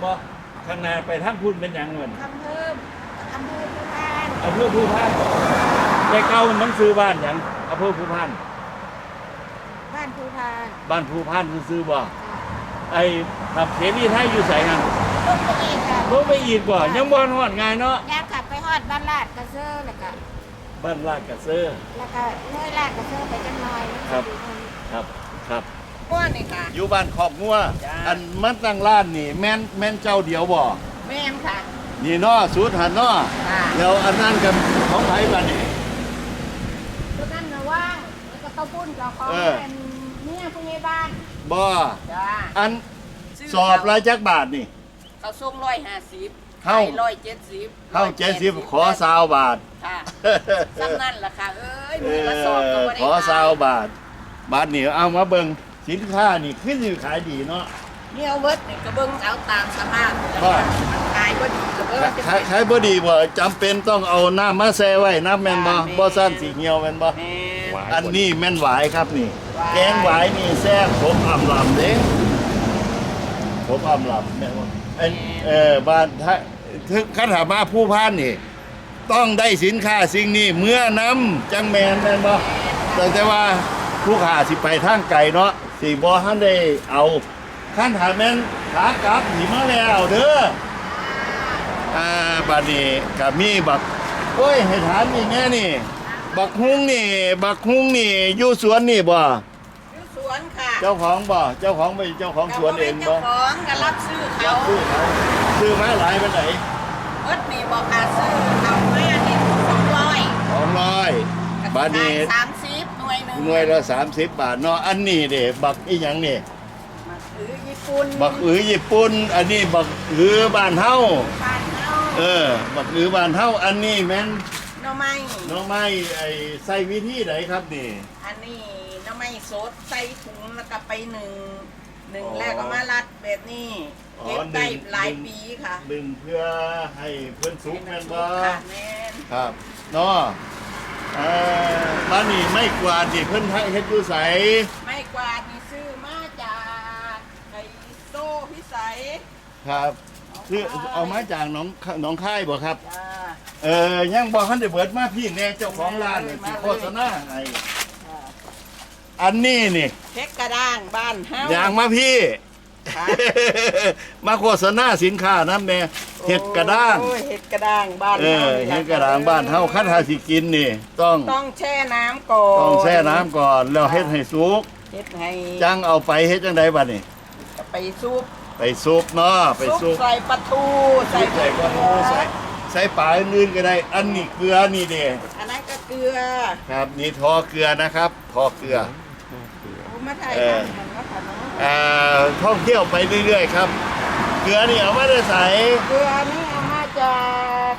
เขตผู้พานไปบ่ข้างหน้าไปทางพุ่นเป็นหยังเหมือนทำเพิ่มอำเภอพุทธานอำเภอผู้พานแต่เก่ามันซื้อบ้านหยังอำเภอผู้พานบ้านพุทธานบ้านผู้พานซื้อบ่ค่ะไอ้ขับเสรีไทยอยู่ไสนั่นลงไปอีกค่ะลงไปอีกบ่ยังบ่ฮอดง่ายเนาะย่างกลับไปฮอดบ้านลาดกระเซอร์แล้วก็บ้านลาดกระเซื้อแล้วก็เลยลาดกระเซอร์ไปจังหน่อยครับครับครับ ก้อนนี่ค่ะ อยู่บ้านขอบงัวจ้า อันมันตั้งร้านนี่ แม่นแม่นเจ้าเดียวบ่แม่นค่ะ นี่เนาะสูตรหันเนาะค่ะแล้วอันนั้นกับของไผบัดนี้ตัวนั้นนะว่างแล้วก็ข้าวปุ้นเราของเออ เป็นเนี่ยผู้ใหญ่บ้านบ่จ้าอันสอบรายจักบาทนี่ เขาส่งร้อยห้าสิบเข้า ร้อยเจ็ดสิบเข้าเจ็ดสิบขอซาวบาท ค่ะสำนั่นล่ะค่ะ เอ้ยเอมือละสอบก็อบ่ได้ขอซาวบาท บาทนี่เอามาเบิ่ง สินค้านี่ขึ้นอยู่ขายดีเนาะ เนี่ยเอาเวิร์ดนี่ก็เบิ่งเอาตามสภาพว่ามันขายบ่ดีก็เบิ่งขายขายบ่ดีบ่จำเป็นต้องเอาน้ำมาแช่ไว้น้ำแม่นบ่แม่น บ่ซั่นสิเหี่ยวแม่นบ่แม่นอันนี้แม่นหวายครับนี่ หวาย แกงหวายนี่แซ่บผมอำลำเด้ผมอำลำแม่นบ่เอ้ยเออบ้านถ้าถึงคันถามมาผู้พานนี่ ต้องได้สินค้าสิ่งนี้เมื่อนำจังแมนแม่นบ่แต่แต่ว่าผู้ค้าสิไปทางไกลเนาะ สิบ่ทันได้เอาคันถามแม่นขากลับหนีมาแล้วเด้ออ่าบัดนี้ก็มีบักโอ้ยให้ถามอีกแน่นี่ บักฮุ้งนี่ บักฮุ้งนี่อยู่สวนนี่บ่อยู่สวนค่ะเจ้าของบ่เจ้าของเป็นเจ้าของสวนเองบ่เจ้าของก็รับซื้อเขาซื้อเขาซื้อมาหลายปานไหนเวิร์ดนี่บอกค่ะซื้อเขาไม่อันนี้สองร้อยสองร้อยบาทนี้สามสิบ หน่วยหนึ่งหน่วยละ30 บาทเนาะอันนี้เด้บักอีหยังนี่มาถือญี่ปุ่นบักอือญี่ปุ่น อันนี้บักอือบ้านเฮาบ้านเฮาเออ บักอือบ้านเฮาอันนี้แม่นหน่อไม้หน้องไม้ไอ้ใส่วิธีไหนครับนี่ อันนี้หน่อไม้สดใส่ถุงแล้วก็ไปหนึ่งหนึ่งอ๋อแล้วก็มารัดแบบนี้อ๋อเก็บได้หนึ่งหลายหนึ่ง ปีค่ะดึงเพื่อให้เพิ่นสุกแม่นบ่ค่ะแม่นครับเนาะ เอ่อบ้านนี้ไม่กวาดนี่เพิ่นให้เฮ็ดอยู่ไสไม่กวาดนี่ซื้อมาจากไอโซ่พิสัยครับคือเอามาจากหนองหนองค่ายบ่ครับ จ้าเออยังบ่ทันได้เบิดมาพี่แน่เจ้าของร้านนี่สิโฆษณาให้ค่ะอันนี้นี่เพชรกระด้างบ้านเฮา อย่างมาพี่ค่ะมาโฆษณาสินค้านำแน่ เห็ดกระด้าง โอ้ยเห็ดกระด้างบ้านเออนี่เห็ดกระด้างบ้านเฮาคันหาสิกินนี่ ต้องต้องแช่น้ำก่อนต้องแช่น้ำก่อนแล้วเฮ็ดให้สุก เฮ็ดให้จังเอาไปเฮ็ดจังไดบัดนี้ไปซุปไปซุปเนาะไปซุซุปปใส่ปลาทูใส่ใส่ปลาทูใส่ใส่ปลาอื่นๆก็ได้ อันนี้เกลือนี่เด้อันนั้นก็เกลือครับนี่ทอเกลือนะครับทอเกลือผมมาถ่ายเออ ทำมันก็ค่ะเนาะเอ่อท่องเที่ยวไปเรื่อยๆครับเกลือนี่เอามาได้ใส่เกลือนี่เอามาจาก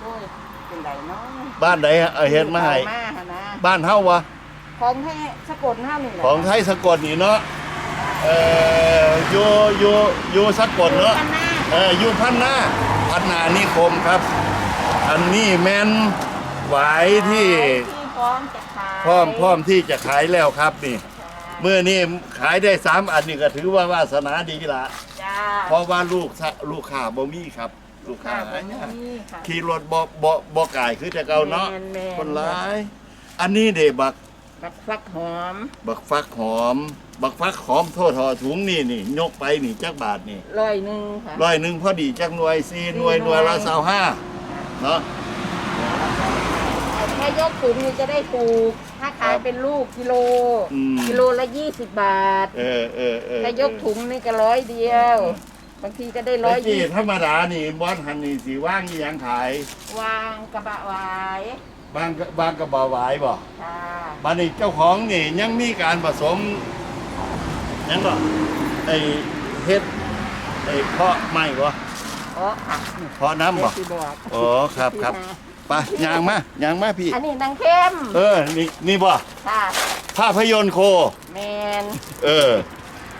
โอ้ยเป็นไรเนาะบ้านไหนเอาเฮ็ดมาให้เอมาหะนะบ้านเฮาวะของแท้สะกดห้านี่แหละของไทยสะกดนี่เนาะเอ่ออยู่อยู่อยู่สะกดเนาะข้างหน้าเอออยู่พันนาพันนานิคมครับ อันนี้แม่นหวายที่ที่พร้อมจะขายพร้อมพร้อมที่จะขายแล้วครับนี่ เมื่อนี้ขายได้สามอันนี่ก็ถือว่าวาสนาดีละ จ้าเพราะว่าลูกสะลูกค้าบ่มีครับ ลูกค้าค่ะหายากนี่ค่ะ ขี่รถบ่บ่บ่กายคือแต่เก่าเนาะแม่นแม่น คนร้าย อันนี้เด้บักบักฟักหอมบักฟักหอม บักฟักหอมโทษทอถุงนี่นี่ยกไปนี่จักบาทนี่ร้อยหนึ่งค่ะ ร้อยหนึ่งพอดีจักหน่วยสี่หน่วยหน่วยละสาวห้าเนาะ แค่ยกถุงนี่จะได้ถูก ถ้าขายเป็นลูกกิโล อืม กิโลละยี่สิบบาท เออเออเออถ้ายกถุงนี่ก็ร้อยเดียว บางทีก็ได้ร้ร้ออยยยี่ยี่ธรรมดานี่บอนหันนี่สีว่างยี่ยังขาย วางกระบะไว้บางบางกระบาหวายบ่ค่ะบานนี้เจ้าของนี่ยังมีการผสมยังบ่ไอเฮ็ดไอเพาะไม้บ่อ๋อค่ะเพาะน้ำบ่เดี๋ยวสิบอกอ๋อครับครับ ไปยางมายางมาพี่ อันนี้นางเข้มเออ นี่นี่บ่ค่ะภาพยนตร์โค แมนเออ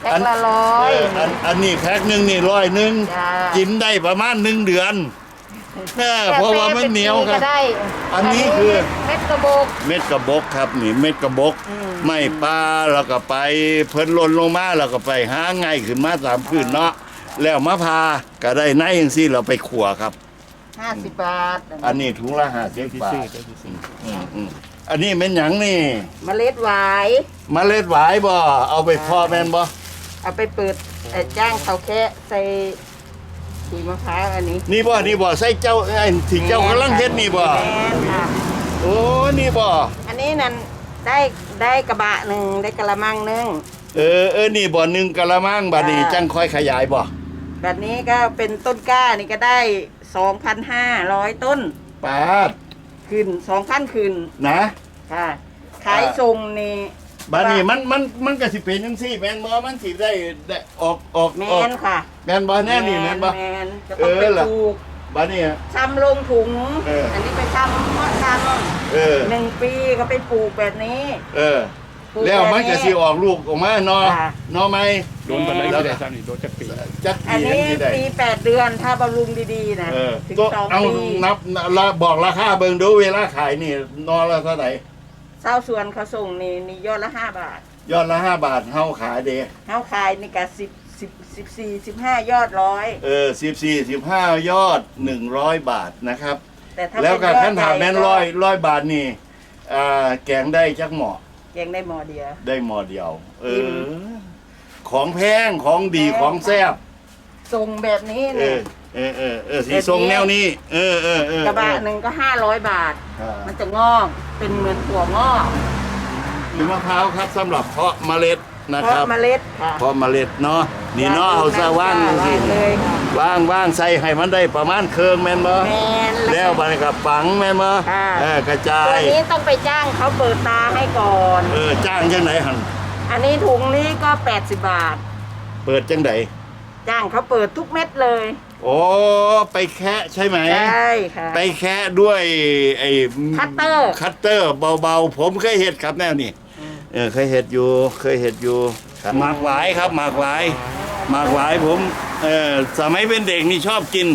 แพ็คละร้อเอย ออันอันนี้แพ็คหนึ่งนี่ร้อยหนึ่งจ้า กินได้ประมาณหนึ่งเดือนเออเพราะว่ามันเหนียวครับก็ได้อันนี้คือ เม็ดกระบอก เม็ดกระบอกครับนี่เม็ดกระบอกอืม ไม่ปลาแล้วก็ไปเพิ่นหล่นลงมาแล้วก็ไปหาง่ายขึ้นมาสามคืนเนาะแล้วมะพร้าก็ได้ในอย่างซี่เราไปขัวครับ ห้าสิบบาทอันนี้ถุงละห้าสิบบาทอืมอืมอันนี้เป็นหยังนี่เมล็ดหวายเมล็ดหวายบ่เอาไปเพอแม่นบ่เอาไปเปิดเอ่อจ้างเขาแค่ใส่ขีมะพร้าวอันนี้นี่บ่นี่บ่ใส่เจ้าไอ้ที่เจ้ากำลังเฮ็ดนี่บ่แม่นค่ะ โอ้นี่บ่อันนี้นั่นได้ได้กระบะหนึ่งได้กระมังหนึ่งเออเออนี่บ่หนึ่งกะละมังบัดนี้อ่าจังค่อยขยายบ่ แบบนี้ก็เป็นต้นกล้านี่ก็ได้ 2,500ต้นปาดขึ้น2,000ขึ้นนะ ค่ะขายส่งนี่บัดนี้มันมันมันก็สิเป็นจังซี่แม่นบ่มันสิได้ได้ออกออกแมออกนค่ะแม่นบ่แน่นี่แม่นบ่ แมนจะต้องไปเออล่ะ ปลูกบัดนี้ทำลงถุง เอออันนี้ไปทำเพาะทเออำหนึ่งปีก็ไปปลูกแบบนี้ เออปลูกแล้วมันก็สิออกลูกออกมาเนาะค่ะ เนาะไหม โดนบันไดแล้ว ไม่ก็ได้ซ้ำนี่โดนจักปีจักอันปีนี้จังสิได้ปีแปดเดือนถ้าบำรุงดีๆนะเออถึงตัวสองเอาปีนับละบอกราคาเบิ่งดูเวลาขายนี่นอละเท่าไหร่เศร้าส่วนเขาส่งนี่นี่ยอดละห้าบาทยอดละห้าบาทเฮาขายเด้เฮาขายนี่ก็สิบสิบสิบสี่สิบห้ายอดร้อย เออสิบสี่สิบห้ายอดหนึ่งร้อยบาทนะครับ แต่ถ้าแล้วก็เป็ขั้นถามแม่นใหญ่ร้อยร้อยบาทนี่อ่าแกงได้จักหมอแกงได้หมอเดียว ได้หมอเดียว เออิ่อ ของแพงของดีแพงของแซ่บส่งแบบนี้เอนี่อเออเออเออสีทรงแนวนี้ เออเออเออกระบะหนึ่งก็ห้าร้อยบาท อ่า มันจะงอกเป็นเหมือนถั่วงอกมะพร้าวครับสำหรับเพาะเมล็ดนะเพครัราะบเมล็ดค่ะเพาะเมล็ดเนาะนี่เนาะเอาซะว่างว่างสิเลยค่ะ ว่างว่างใส่ให้มันได้ประมาณเครื่องแม่นบ่แมนแล้วบัดนกับฝังแม่นบ่ค่ะ เออกระจาตัวยนี้ต้องไปจ้างเขาเปิดตาให้ก่อน เออจ้างจังไหนหั่น อันนี้ถุงนี้ก็ 80 บาท เปิดจังไดจ้างเขาเปิดทุกเม็ดเลย โอ้ไปแคะใช่ไหม ใช่ค่ะ ไปแคะด้วยไอ้คัตเตอร์ คัตเตอร์เบาๆ ผมเคยเห็ดครับแนวนี้เออเคยเห็ดอยู่เคยเห็ดอยู่หมากหวายครับหมากหวายหมากหวายผมเออสมัยเป็นเด็กนี่ชอบกิน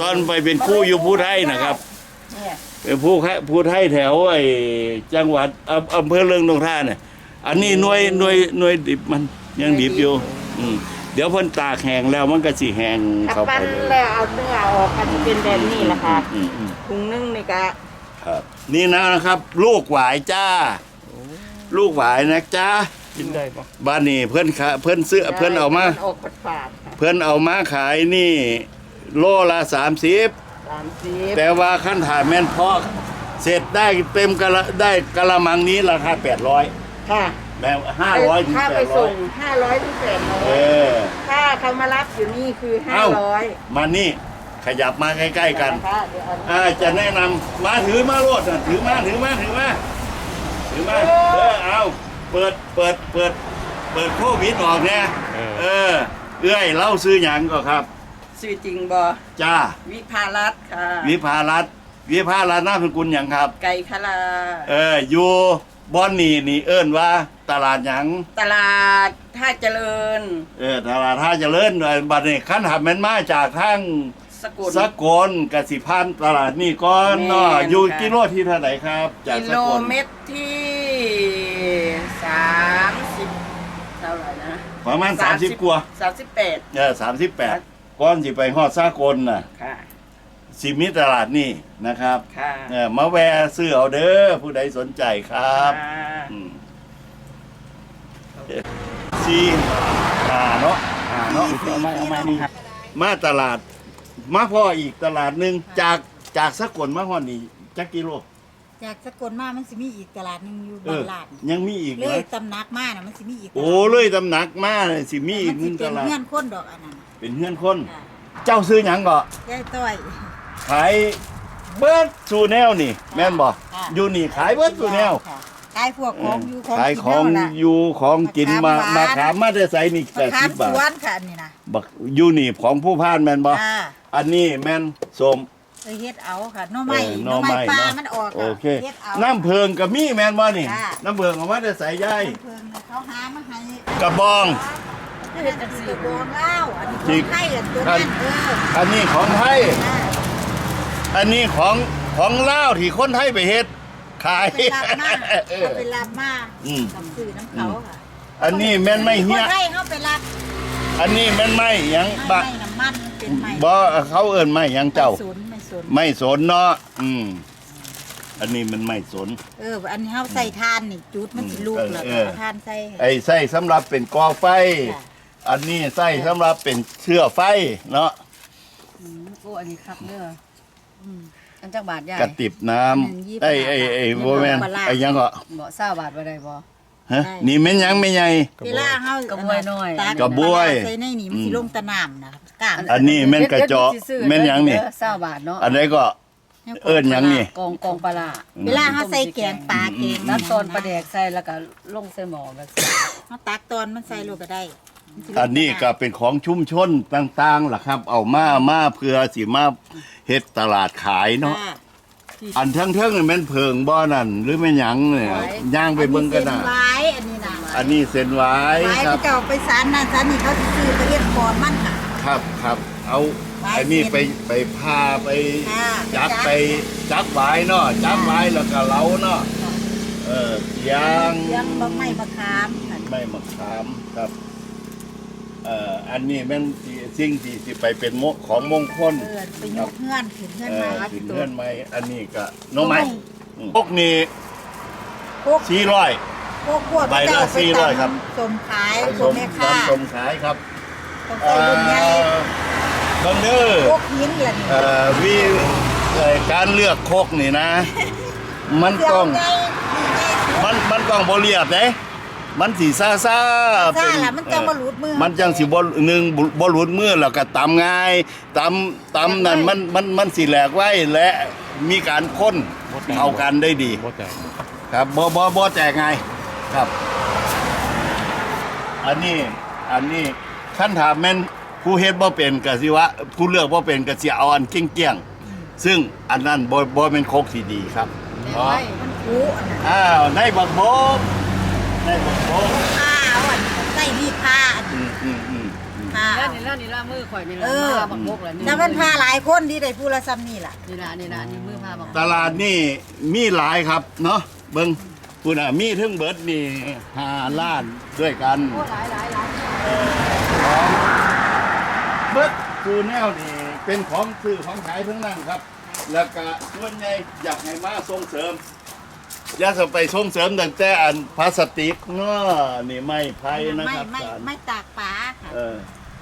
ตอนไปเป็นครู่อยู่ผู้ไทยนะครับเนี่ยเป็นผู้ไทยผู้ไทยแถวไอ้จังหวัดอำอำเภอเรืองตรงท่าเนี่ย อันนี้หน่วยหน่วยหน่วยดิบมันยังดิบอยู่อืมเดี๋ยวเพิ่นตากแห้งแล้วมันก็สิแห้งถ้าเข้าไปปั้นเลยแล้วเอาเนื้อออกก็จะเป็นแบบนี้แหละค่ะอืมอืมถุงนึงนี่ก็ครับ นี่นะครับ ลูกหวายจ้า ลูกหวายนะจ้ากินได้ปะบ้านนี้เพื่อนขาเพื่อนซื้อเพื่อนเอามา ออกฝาดๆค่ะเพื่อนเอามาขายนี่ โลละสามสิบ สามสิบแต่ว่าขั้นถ่ายแม่นเพาะเสร็จได้เต็มกะละได้กะละมังนี้ราคาแปดร้อย ค่ะแบบห้าร้อยถึงค่าแปไปดร้อส่ยงห้าร้อยถึงแปดร้อเอยอค่าเขามารับอยู่นี่คือห้าเอ้าร้อยมานี่ขยับมาใกล้ๆกันนะคะเดี๋ยวเอาอ่าจะแนะนำมาถือมาโลดน่ะถือมาถือมาถือมาถือมาเออเอาเปิดเปิดเปิด เปิดโควิดออกเนี่ยเออ เอื้อยเล่าซื้อหยังก็ครับชื่อจริงบอจ้า วิภารัตน์ค่ะ วิภารัตน์วิภารัตน์นามสกุลหยังครับ ไก่คาราเอออยู่ บอนนี่นี่เอิ้นว่าตลาดหยัง ตลาดท่าเจริญ เออตลาดท่าเจริญบัดนี้คันหับแม่นมาจากทางสกุล สกลกสิพันธ์ตลาดนี่ก่อนเนาะแม่นอยู่ค่ะกิโลที่เท่าไหร่ครับ จากกิสโลกลเมตรที่สามสิบเท่าไหร่นะประมาณ30กว่า สามสิบแปด เออ38ก่อนสิไปฮอดสากลน่ะ ค่ะ สิมีตลาดนี่นะครับค่ะเออมาแวะซื้อเอาเด้อผู้ใดสนใจครับค่ะอืมสี่อ่าเนาะอ่าเนาะเอาไม้เอาไม้นี่ครับมาตลาด มาพ่ออีกตลาดหนึ่งจากจากสกลมาฮอดนี่จักกิโลจากสกลมามันสิมีอีกตลาดหนึงอยู่เอบ้านอลาดยังมีอีกเลนะยตำหนักมาน่ะมันสิมีอีกตลาดโอ้เลยตำหนักมาเลยสิมีอีกหมันึ่นงสิตเป็นลาดเงื่อนคนดอกอันนั้นเป็นเฮือนคน ค่ะเจ้าซื้อหยังก็ยายต้อย ขายเบิร์ดสูแนวนี่ แม่นบ่ค่ะ อยู่นี่ขายเบิร์ดสูแนวค่ะขายพวกของอยู่ของขายกินของเท่าน่ะอยู่ของกินมามะมาขามหวานขามมาได้ใส่นี่มะแปดขาสิมบบาสวทนค่ะอันนี่นะบักอยู่นี่ของผู้พานแม่นบ่ค่ะอันนี้แม่นสมไปเฮ็ดเอาค่ะหน่อไม้เออหน่อไม้ปลาเนาะมันออกโอค่ะเค เฮ็ดเอา น้ำเพิงกับมีแม่นบ่นี่ ค่ะ น้ำเพิงเอามาได้ใส่ย่ายเพิ่นน่ะเขาหามาให้กระบอง เฮ็ดจังซี่กระบองเหล้าอันนี้ขจริองงไทยอันตัวนั้นเอออันนี้ของไทยค่ะ อันนี้ของของเล่าวที่คนไทยไปเฮ็ดขายไปรับมาเออเขาไปรับมาอืม กับสื่อน้ำเขาค่ะอันนี้แม่นไม่เฮียคนไทยเขาไปรับอันนี้แม่นไม่หยังไม่บะไม่น้ำมันมันเป็นไม่บ่เขาเอิ้นไม่หยังเจ้า ไม่สนไม่สนไม่สนเนาะอืม อันนี้มันไม่สน เออ อันนี้เขาใส่ทานนี่จุดมันสิลูกแล้วเอก็อเอาทานใส่ไอ้ไส้สำหรับเป็นกอไฟ ค่ะ อันนี้ไส้สำหรับเป็นเชื้อไฟเนาะ อืมโอ้อันนี้ครับเด้อ อืมอันจักบาทใหญ่กระติบน้ำไอ้ไอ้ไอ้โบแมนไอ้หยังก็บ่เศร้าบาทบ่ได้บ่ฮะนี่แม่นหยังไม่ใหญ่ เวลาเขากระบวยน้อยตักระบวยใส่ในนี่มันสิลงตะน้ำนะครับกล้ามอันนี้แม่นกระเจาะแม่นหยังนี่เด้อเศร้าบาทเนาะอันนี้ก็เอิ้นหยังนี่กองกองปลาร้าเวลาเขาใส่แกงปลาแกงน้ำตอนปลาแดกใส่แล้วก็ลงใส่หม้อแบบนี้เขาตักตอนมันใส่ลงก็ได้มัสิลง อันนี้ก็เป็นของชุมชนต่างๆล่ะครับ เอามามาเพื่อสิมาเฮ็ดตลาดขายเนาะค่ะอันเทิงๆนี่แม่นเพิงบ่นั่นหรือแม่นหยังเนี่ยย่างไปเบิ่งกันน่ะอันนี้เส้นไว้อันนี้นะอันนี้เส้นหวายไว้ครัที่บเจ้าไปสารนั่นสารนี่เขาสิซื้อไปเรียกคอนมันค่ะ ครับครับเอาหวายไอ้นี่เส้นไปไปพาไปค่ะจับจับไปจับหวายเนาะจับหวายแล้วก็เล้าเนาะเออเสียงยังบะไม้มะขามค่ะไม่มะขามครับ เอ่ออันนี้แม่นสิสิ่งที่สิไปเป็นมของมงคลเออไปยกเงื่อนขึ้นเงื่อนเออมาถึงเพื่อนไหมอันนี้ก็น้องไม้พวกนี้พวกสี่ร้อย พวกพวกใบละเจ้าไปสี่ร้อยครับ สมขายผพสวกมแม่ค้าผสมขายครับต้องเอ่ใส่รุ่นใหญ่อบังเดอร์พวกหินเหล่านี้เอ่อวิเอ่อการเลือกโคกนี่นะ มันเดี๋ยวต้องใหญ่ดีใหญ่มันมันต้องบ่เรียบเด้ มันสีซ่าซ่าซ่าล่ะมันจังบ่หลุดมือมันจังสิบ่หนึ่งบ่บ่หลุดมือแล้วก็ตำง่ายตำตำนั่นมันมันมันสิแหลกไว้และมีการค้นเข้ากันได้ดีบ่แตกครับบ่บ่บ่แจกไงครับ อันนี้อันนี้ขั้นถามแม่นผู้เฮ็ดบ่เป็นก็สิว่าผู้เลือกบ่เป็นก็สิเอาอันเกี้ยงๆซึ่งอันนั้นบ่บ่เป็นโคกที่ดีครับแม่นไว้มันคูอันนั้นอ้าวในบักโบก ในบักโบกผ้าเอาอันใส่มีดผ้าอันอืมอืมอืมผ้าแล้วนี่แล้วนี่ละมือข่อยนี่ละเออผ้าบักบกแล้วนี่แล้วมันผ้าหลายคนที่ได้ผู้ละซ้ำนี่ล่ะนี่ละนี่ละนี่มือผ้าบักบกตลาดนี่มีหลายครับเนาะเบิ่งคุณอะมีถึงเบิดนี่ห้าล้านด้วยกันโอ้หลายหลายหลายเบิดคูแนวนี่เป็นของซื้อของขายทั้งนั้นครับ แล้วก็ส่วนใหญ่อยากให้มาส่งเสริมอ ย่าจะไปส่งเสริมตั้งแต่อันพลาสติกเนาะนี่ไม่ไผ่นะไม่ครับไม่อาจารย์ไม่ตากปลาค่ะ เออ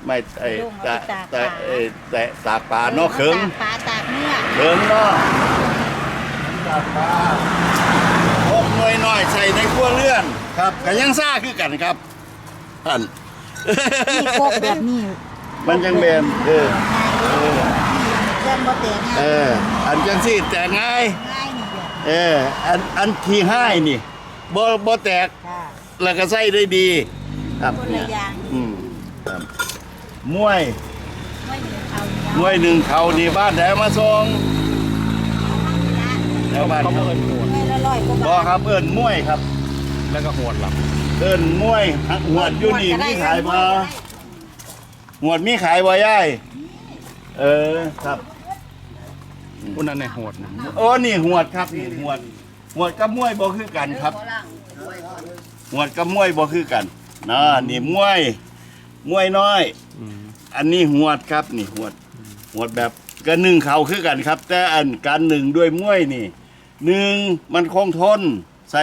ไม่ไอ้ลงเอาแต่ไปตากแต่ปลาเอ้ยแต่ตากปลาเนาะเขิง ตากปลาตากเนื้อเขิงเนาะตากปลาพกหน่อยหน่อยๆใส่ในครัวเรือนครับก็ยังซ่าคือกันครับท่าน นี่โคกแบบนี้มันยังเบนเออ เออ เส้นบ่แตกเอง่ายอ อันจังซี่แต่ง่ายง่ายนี่ เดียวเอออันอันที่ให้นี่บ่บ่แตกค่ะแล้วก็ใส่ได้ดี ครับคนเนี่ละยอย่างอืมครับมวยไม่เหมือนเอาเนี้มวยหนึ่งเขานี่บ้านแดมาส่งแล้วบ้านเขาเขาเอิ้นหวดไม่ละร้อยกว่าบ่บาทครับเอิ้นมวยครับ แล้วก็หวดหลับเอิ้นมวยหวดอยู่นี่มีขายบ่หวดมีขายบ่ยายเออครับ ผู้นั้นในหวดนะโอ้นี่หวดครับนี่หวดหวดกับมวยบ่คือกันครับขอล่างไว้ก่อนหวดกับมวยบ่คือกันนะนี่มวยมวยน้อย อันนี้หวดครับ นี่หวดหวดแบบก็หนึ่งเขาคือกันครับ แต่อันการหนึ่งด้วยมวยนี่หนึ่งมันคงทนใส่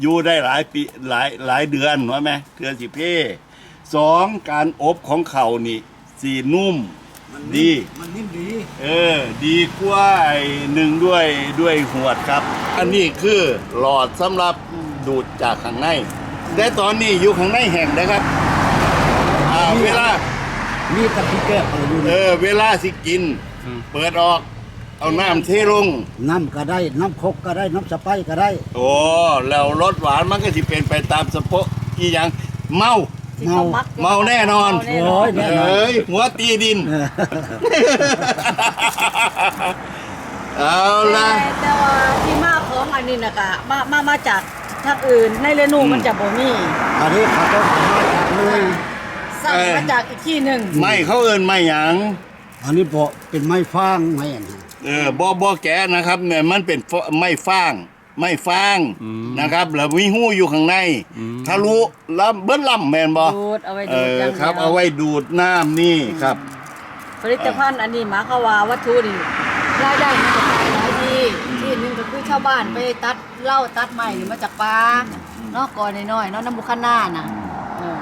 อยู่ได้หลายปีหลายหลายเดือนว่าไหมเทือนสิเพ่สองการอบของเขานี่สีนุ่ม ดี มันนิ่มดี เออ ดีกว่าไอ้หนึ่งด้วยด้วยหวดครับ อันนี้คือหลอดสำหรับดูดจากข้างใน แต่ตอนนี้อยู่ข้างในแห่งนะครับ อ่า เวลา มีกับพี่แก้เปิดอยู่เอนี่อเวลาสิกิน เปิดออก เอาน้ำเทลง น้ำก็ได้ น้ำคกก็ได้ น้ำสไปซ์ก็ได้ โอ้ แล้วรสหวานมันก็สิเป็นไปตามสะโพกอีหยังเมา เมาเมาแน่นอนโอ้ยแน่นอน เอ้ยหัวตีดิน เออเอาละแต่แต่ว่าที่มาของอันนี้นะกะมามามาจากทางอื่นในเรนูมันจะบ่มีอันนี้เขาต้องมาจากเลยสั่งมาจากอีกที่หนึ่งไม่เขาเอินไม่หยังอันนี้บอกเป็นไม้ฟางไม้อันนั้นเออบ่บ่แกะนะครับเนี่ยมันเป็นฟไม่ฟาง ไม่ฟางอืมนะครับแล้วมีหู้อยู่ข้างในอืมทะลุลำเบิ้ลลำแมนบ่ดูดเอาไว้เอดูดออย่างครับดียวเอาไว้ดูดน้ำนี่ครับ ผลิตภัณฑ์อันนี้หมายความว่าวัตถุนี่รายได้มาจากหลายที่ที่หนึงก็คือชาวบ้านไปตัดเหล้าตัดไม้หรือมาจากป่าเนาะก่อนน้อยๆเนาะน้ำบุคนาน่ะ